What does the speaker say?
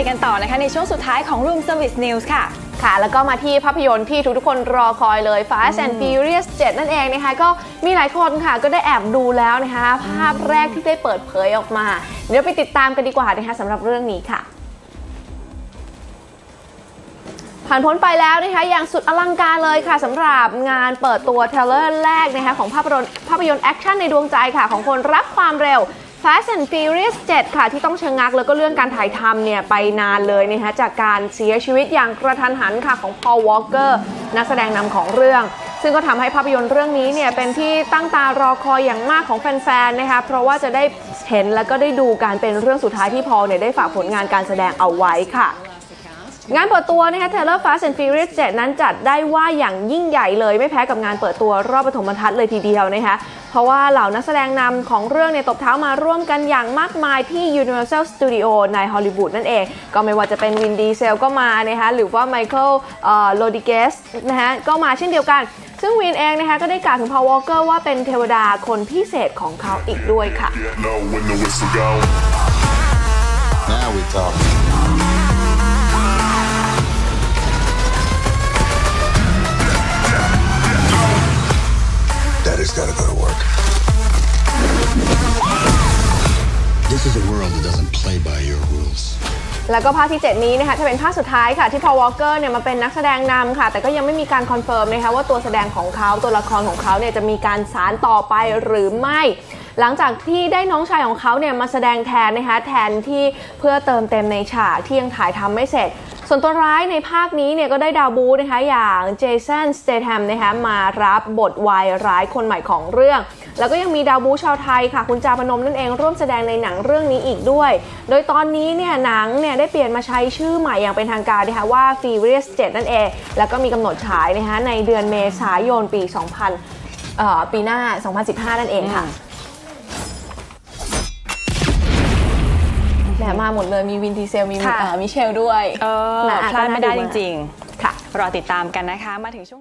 ตกันต่อนะคะในช่วงสุดท้ายของ Room Service News ค่ะ ค่ะ แล้วก็มาที่ภาพยนตร์ที่ทุกๆคนรอคอยเลย Fast and Furious 7 นั่นเองนะคะ ก็มีหลายคนค่ะ ก็ได้แอบดูแล้วนะคะ ภาพแรกที่ได้เปิดเผยออกมา เดี๋ยวไปติดตามกันดีกว่านะคะสำหรับเรื่องนี้ค่ะผ่านพ้นไปแล้วนะคะอย่างสุดอลังการเลยค่ะสำหรับงานเปิดตัวเทรลเลอร์แรกนะคะของภาพยนตร์ภาพยนตร์แอคชั่นในดวงใจค่ะ ของคนรักความเร็ว Fast and Furious 7 ค่ะ ที่ต้องชะงักแล้วก็เลื่อนการถ่ายทำเนี่ยไปนานเลยนะคะจากการเสียชีวิตอย่างกระทันหันค่ะของพอลวอลเกอร์นักแสดงนำของเรื่อง ซึ่งก็ทำให้ภาพยนตร์เรื่องนี้เนี่ยเป็นที่ตั้งตารอคอยอย่างมากของแฟนๆนะคะเพราะว่าจะได้เห็นแล้วก็ได้ดูการเป็นเรื่องสุดท้ายที่พอลเนี่ยได้ฝากผลงานการแสดงเอาไว้ค่ะ งานเปิดตัวนะคะ Taylor Fast and Furious 7นั้นจัดได้ว่าอย่างยิ่งใหญ่เลยไม่แพ้กับงานเปิดตัวรอบปฐมบรรทัดเลยทีเดียวนะคะ เพราะว่าเหล่านักแสดงนำของเรื่องเนี่ยตบเท้ามาร่วมกันอย่างมากมายที่ Universal Studio ในฮอลลีวูดนั่นเอง ก็ไม่ว่าจะเป็นวินดีเซลก็มานะคะหรือว่าไมเคิลโลดิเกสนะคะก็มาเช่นเดียวกัน ซึ่งวินเองนะคะก็ได้กล่าวถึงพาววอลเกอร์ว่าเป็นเทวดาคนพิเศษของเขาอีกด้วยค่ะ Now we talk. Daddy's gotta go to work. This is a world that doesn't play by your rules. แล้วก็ภาคที่ 7 นี้นะคะจะเป็นภาคสุดท้ายค่ะ ที่พอวอลเกอร์เนี่ยมาเป็นนักแสดงนำค่ะ แต่ก็ยังไม่มีการคอนเฟิร์มนะคะว่าตัวแสดงของเขาตัวละครของเขาเนี่ยจะมีการสารต่อไปหรือไม่ หลังจากที่ได้น้องชายของเขาเนี่ยมาแสดงแทนนะคะแทนที่เพื่อเติมเต็มในฉากที่ยังถ่ายทำไม่เสร็จ ส่วนตัวร้ายในภาคนี้เนี่ยก็ได้ดาวบูนะคะอย่างเจสันสเต t แ a มนะคะมารับบทวายร้ายคนใหม่ของเรื่อง แล้วก็ยังมีดาวบูชาวไทยค่ะ คุณจาพนมนั่นเองร่วมแสดงในหนังเรื่องนี้อีกด้วย โดยตอนนี้เนี่ยหนังเนี่ยได้เปลี่ยนมาใช้ชื่อใหม่อย่างเป็นทางการนะคะว่า Furious 7 นั่นเอง แล้วก็มีกำหนดฉายนะคะในเดือนเมษายนปี 2000ปีหน้า 2015 นั่นเองค่ะ มมาหมดเลยมีวินดีเซลมีค่ะเอ่อมิเชลด้วย เออนะพลาดไม่ได้จก็น่าริงค่ะๆรอติดตามกันนะคะ มาถึงช่วง